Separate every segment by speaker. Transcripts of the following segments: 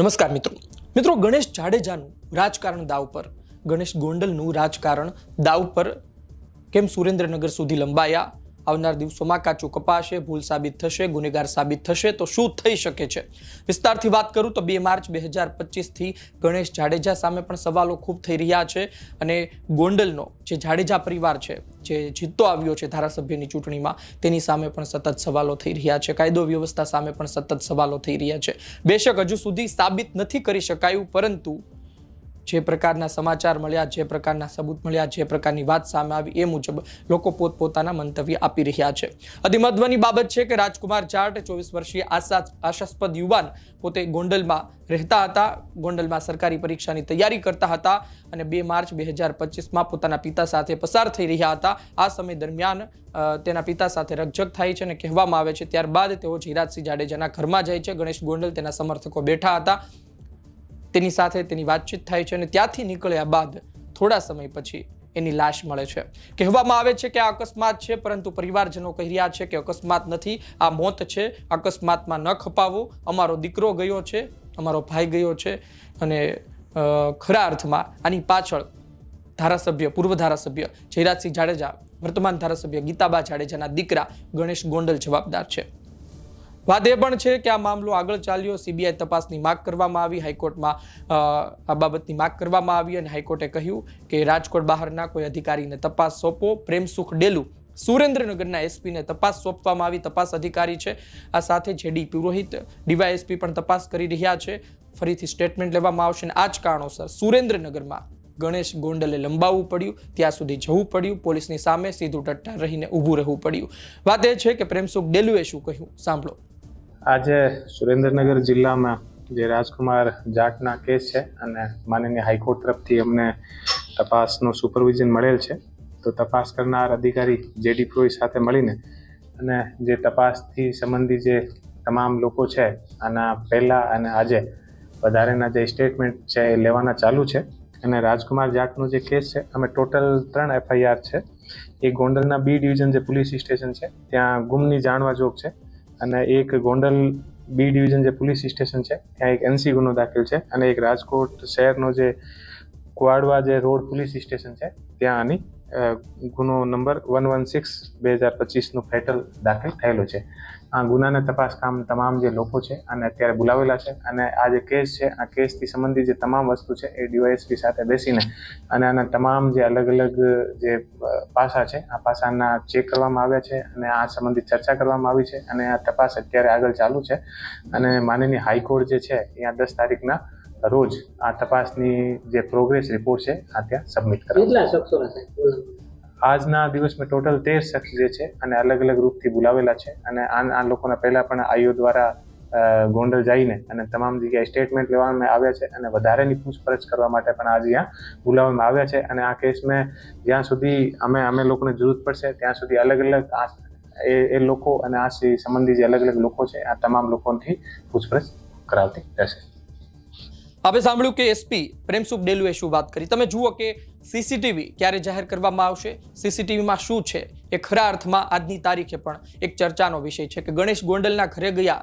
Speaker 1: નમસ્કાર મિત્રો. મિત્રો, ગણેશ જાડેજાનું રાજકારણ દાવ પર, ગણેશ ગોંડલનું રાજકારણ દાવ પર કેમ સુરેન્દ્રનગર સુધી લંબાયા? આવનાર દિવસોમાં કાચું કપાશે, ભૂલ સાબિત થશે, ગુનેગાર સાબિત થશે, તો શું થઈ શકે છે? વિસ્તારથી વાત કરું તો બે માર્ચ બે હજાર પચીસથી ગણેશ જાડેજા સામે પણ સવાલો ખૂબ થઈ રહ્યા છે અને ગોંડલનો જે જાડેજા પરિવાર છે, જે જીતતો આવ્યો છે ધારાસભ્યની ચૂંટણીમાં, તેની સામે પણ સતત સવાલો થઈ રહ્યા છે. કાયદો વ્યવસ્થા સામે પણ સતત સવાલો થઈ રહ્યા છે. બેશક હજુ સુધી સાબિત નથી કરી શકાયું, પરંતુ જે પ્રકારના સમાચાર મળ્યા, જે પ્રકારના સબૂત મળ્યા, જે પ્રકારની વાત સામે આવી એ મુજબ લોકો પોતપોતાના મંતવ્ય આપી રહ્યા છે. અતિ મહત્વની બાબત છે કે રાજકુમાર જાટ ચોવીસ વર્ષીય આશા આશાસ્પદ યુવાન પોતે ગોંડલમાં રહેતા હતા. ગોંડલમાં સરકારી પરીક્ષાની તૈયારી કરતા હતા અને બે માર્ચ બે હજાર પચીસમાં પોતાના પિતા સાથે પસાર થઈ રહ્યા હતા. આ સમય દરમિયાન તેના પિતા સાથે રકઝક થાય છે અને કહેવામાં આવે છે, ત્યારબાદ તેઓ જીરાજસિંહ જાડેજાના ઘરમાં જાય છે. ગણેશ ગોંડલ તેના સમર્થકો બેઠા હતા. તેની સાથે તેની વાતચીત થાય છે અને ત્યાંથી નીકળ્યા બાદ થોડા સમય પછી એની લાશ મળે છે. કહેવામાં આવે છે કે આ અકસ્માત છે, પરંતુ પરિવારજનો કહી રહ્યા છે કે અકસ્માત નથી. આ મોત છે. અકસ્માતમાં ન ખપાવો. અમારો દીકરો ગયો છે, અમારો ભાઈ ગયો છે અને ખરા અર્થમાં આની પાછળ ધારાસભ્ય, પૂર્વ ધારાસભ્ય જયરાજસિંહ જાડેજા, વર્તમાન ધારાસભ્ય ગીતાબા જાડેજાના દીકરા ગણેશ ગોંડલ જવાબદાર છે. વાત એ પણ છે કે આ મામલો આગળ ચાલ્યો સીબીઆઈ તપાસની માગ કરવામાં આવી, હાઈકોર્ટમાં આ બાબતની માગ કરવામાં આવી અને હાઈકોર્ટે કહ્યું કે રાજકોટ બહારના કોઈ અધિકારીને તપાસ સોંપો. પ્રેમસુખ ડેલુ સુરેન્દ્રનગરના એસપીને તપાસ સોંપવામાં આવી. તપાસ અધિકારી છે. આ સાથે જેડી પુરોહિત, ડીવાયએસપી પણ તપાસ કરી રહ્યા છે. ફરીથી સ્ટેટમેન્ટ લેવામાં આવશે અને આ જ કારણોસર સુરેન્દ્રનગરમાં ગણેશ ગોંડલે લંબાવવું પડ્યું. ત્યાં સુધી જવું પડ્યું. પોલીસની સામે સીધું ટટ્ટા રહીને ઊભું રહેવું પડ્યું. વાત એ છે કે પ્રેમસુખ ડેલુએ શું કહ્યું? સાંભળો.
Speaker 2: આજે સુરેન્દ્રનગર જિલ્લામાં જે રાજકુમાર જાટના કેસ છે અને માનનીય હાઈકોર્ટ તરફથી અમને તપાસનું સુપરવિઝન મળેલ છે, તો તપાસ કરનાર અધિકારી જેડી પ્રોઈ સાથે મળીને અને જે તપાસથી સંબંધી જે તમામ લોકો છે, આના પહેલાં અને આજે વધારેના જે સ્ટેટમેન્ટ છે એ લેવાના ચાલુ છે. અને રાજકુમાર જાટનો જે કેસ છે, અમે ટોટલ ત્રણ એફઆઈઆર છે. એ ગોંડલના બી ડિવિઝન જે પોલીસ સ્ટેશન છે, ત્યાં ગુમની જાણવા જોગ છે. અને એક ગોંડલ બી ડિવિઝન જે પોલીસ સ્ટેશન છે, ત્યાં એક એનસી ગુનો દાખલ છે અને એક રાજકોટ શહેરનો જે કુવાડવા જે રોડ પોલીસ સ્ટેશન છે, ત્યાં આની ગુનો નંબર વન વન સિક્સ બે હજાર પચીસનું ફેટલ દાખલ થયેલો છે. આ ગુનાને તપાસ કામ તમામ જે લોકો છે અને અત્યારે બોલાવેલા છે અને આ જે કેસ છે, આ કેસથી સંબંધિત જે તમામ વસ્તુ છે, એ ડીવાયએસપી સાથે બેસીને અને આના તમામ જે અલગ અલગ જે પાસા છે, આ પાસાના ચેક કરવામાં આવ્યા છે અને આ સંબંધિત ચર્ચા કરવામાં આવી છે અને આ તપાસ અત્યારે આગળ ચાલુ છે. અને માનનીય હાઈકોર્ટ જે છે અહીંયા દસ તારીખના રોજ આ તપાસની જે પ્રોગ્રેસ રિપોર્ટ છે આ ત્યાં સબમિટ કરવા આજના દિવસમાં ટોટલ તેર શખ્સ જે છે અને અલગ અલગ રૂપથી બોલાવેલા છે અને આ આ લોકોના પહેલા પણ આઈઓ દ્વારા ગોંડલ જઈને અને તમામ જગ્યાએ સ્ટેટમેન્ટ લેવામાં આવ્યા છે અને વધારેની પૂછપરછ કરવા માટે પણ આજે અહીંયા બોલાવવામાં આવ્યા છે. અને આ કેસમાં જ્યાં સુધી અમે અમે લોકોને જરૂર પડશે ત્યાં સુધી અલગ અલગ આ એ એ લોકો અને આ સંબંધી જે અલગ અલગ લોકો છે આ તમામ લોકોથી પૂછપરછ કરાવતી રહેશે.
Speaker 1: આપણે સાંભળ્યું કે એસપી પ્રેમસુખ ડેલુએ શું વાત કરી? તમે જુઓ કે સીસીટીવી ક્યારે જાહેર કરવામાં આવશે? સીસીટીવીમાં શું છે? એ ખરા અર્થમાં આજની તારીખે પણ એક ચર્ચાનો વિષય છે કે ગણેશ ગોંડલના ઘરે ગયા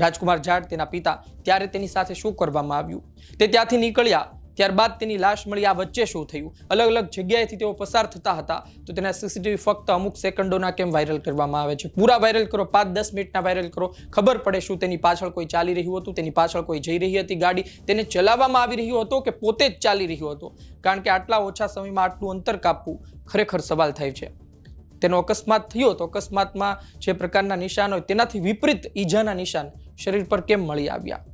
Speaker 1: રાજકુમાર જાટ તેના પિતા ત્યારે તેની સાથે શું કરવામાં આવ્યું? તે ત્યાંથી નીકળ્યા ત્યારબાદ તેની લાશ મળી આ વચ્ચે શું થયું. અલગ અલગ જગ્યાએથી તેઓ પસાર થતા હતા. તો તેના સીસીટીવી ફક્ત અમુક સેકન્ડોના કેમ વાયરલ કરવામાં આવે છે? પૂરા વાયરલ કરો, પાંચ દસ મિનિટના વાયરલ કરો. ખબર પડે શું તેની પાછળ કોઈ ચાલી રહ્યું હતું, તેની પાછળ કોઈ જઈ રહી હતી ગાડી. તેને ચલાવવામાં આવી રહ્યો હતો કે પોતે જ ચાલી રહ્યો હતો? કારણ કે આટલા ઓછા સમયમાં આટલું અંતર કાપવું ખરેખર સવાલ થાય છે. તેનો અકસ્માત થયો તો અકસ્માતમાં જે પ્રકારના નિશાન હોય તેનાથી વિપરીત ઈજાના નિશાન શરીર પર કેમ મળી આવ્યા?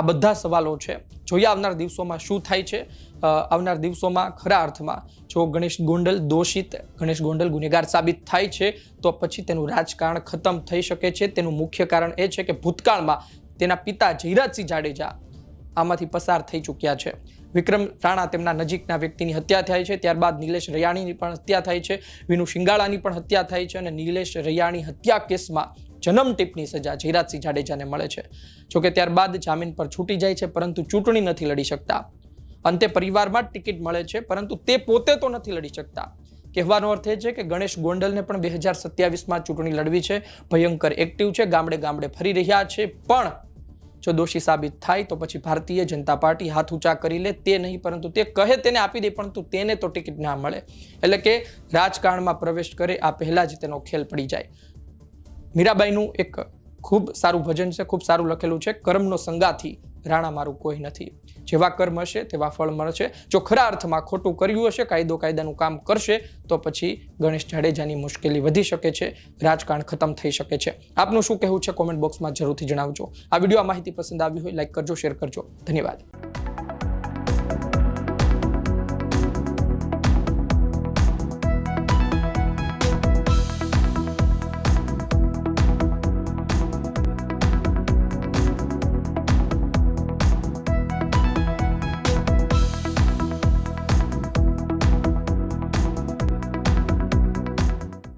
Speaker 1: આ બધા સવાલો છે. જોઈએ આવનાર દિવસોમાં શું થાય છે. આવનાર દિવસોમાં ખરા અર્થમાં જો ગણેશ ગોંડલ દોષિત, ગણેશ ગોંડલ ગુનેગાર સાબિત થાય છે, તો પછી તેનું રાજકારણ ખતમ થઈ શકે છે. તેનું મુખ્ય કારણ એ છે કે ભૂતકાળમાં તેના પિતા જયરાજસિંહ જાડેજા આમાંથી પસાર થઈ ચૂક્યા છે. વિક્રમ રાણા તેમના નજીકના વ્યક્તિની હત્યા થાય છે. ત્યારબાદ નિલેશ રૈયાણીની પણ હત્યા થાય છે. વિનુ શિંગાળાની પણ હત્યા થાય છે અને નિલેશ રૈયાણી હત્યા કેસમાં જન્મ ટીપની સજા જયરાજસિંહ જાડેજાને મળે છે. જોકે ત્યારબાદ જામીન પર છૂટી જાય છે, પરંતુ ચૂંટણી નથી લડી શકતા. અંતે પરિવારમાં જ ટિકિટ મળે છે, પરંતુ તે પોતે તો નથી લડી શકતા. કહેવાનો અર્થ એ છે કે ગણેશ ગોંડલને પણ બે હજાર સત્યાવીસમાં ચૂંટણી લડવી છે. ભયંકર એક્ટિવ છે, ગામડે ગામડે ફરી રહ્યા છે, પણ જો દોષી સાબિત થાય તો પછી ભારતીય જનતા પાર્ટી હાથ ઊંચા કરી લે, તે નહીં, પરંતુ તે કહે તેને આપી દે, પરંતુ તેને તો ટિકિટ ના મળે. એટલે કે રાજકારણમાં પ્રવેશ કરે, આ પહેલાં જ તેનો ખેલ પડી જાય. મીરાબાઈનું એક ખૂબ સારું ભજન છે, ખૂબ સારું લખેલું છે, કર્મનો સંગાથી રાણા મારું કોઈ નથી. જેવા કર્મ હશે, તેવા ફળ મળશે. જો ખરા અર્થમાં ખોટું કર્યું હશે કાયદો કાયદાનું કામ કરશે, તો પછી ગણેશ જાડેજાની મુશ્કેલી વધી શકે છે, રાજકારણ ખતમ થઈ શકે છે. આપનું શું કહેવું છે? કોમેન્ટ બોક્સમાં જરૂરથી જણાવજો. આ વીડિયો આ માહિતી પસંદ આવી હોય, લાઈક કરજો, શેર કરજો. ધન્યવાદ.